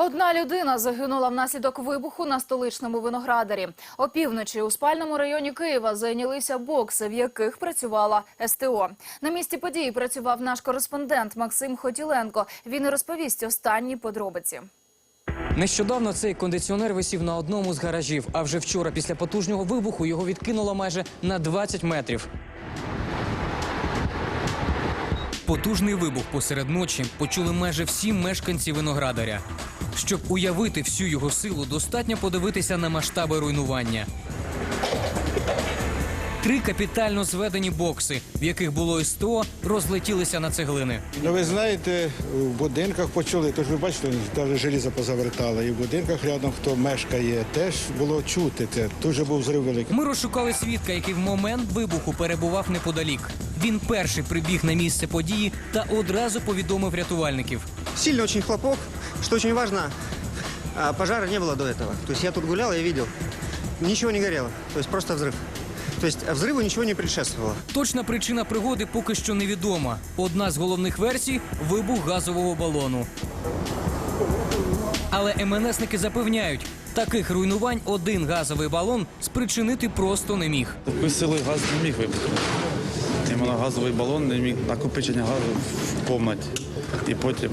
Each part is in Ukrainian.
Одна людина загинула внаслідок вибуху на столичному виноградарі. Опівночі у спальному районі Києва зайнялися бокси, в яких працювала СТО. На місці події працював наш кореспондент Максим Хотіленко. Він розповість останні подробиці. Нещодавно цей кондиціонер висів на одному з гаражів, а вже вчора, після потужного вибуху, його відкинуло майже на 20 метрів. Потужний вибух посеред ночі почули майже всі мешканці виноградаря. Щоб уявити всю його силу, достатньо подивитися на масштаби руйнування. Три капітально зведені бокси, в яких було СТО, розлетілися на цеглини. Ну, ви знаєте, в будинках почули, тож ви бачите, навіть желізо позавертало. І в будинках рядом, хто мешкає, теж було чути це. Дуже був зрив великий. Ми розшукали свідка, який в момент вибуху перебував неподалік. Він перший прибіг на місце події та одразу повідомив рятувальників. Сильный очень хлопок. Что очень важно, а, пожара не было до этого. То есть я тут гулял, я видел. Ничего не горело. То есть просто взрыв. То есть а взрыву ничего не предшествовало. Точна причина пригоди поки що невідома. Одна з головних версій вибух газового балону. Але МНСники запевняють, таких руйнувань один газовий балон спричинити просто не міг. Такої сили газ не міг вибухнути. Іменно газовий балон не міг накопичення газу в кімнаті. І потім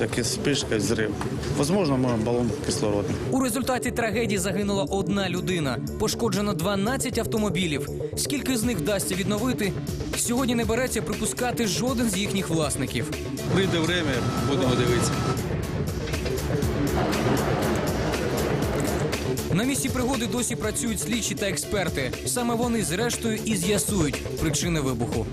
якась спишка і зрив. Возможно, може балон кислородний. У результаті трагедії загинула одна людина. Пошкоджено 12 автомобілів. Скільки з них вдасться відновити? Сьогодні не береться припускати жоден з їхніх власників. Прийде время, будемо дивитися. На місці пригоди досі працюють слідчі та експерти. Саме вони, зрештою, і з'ясують причини вибуху.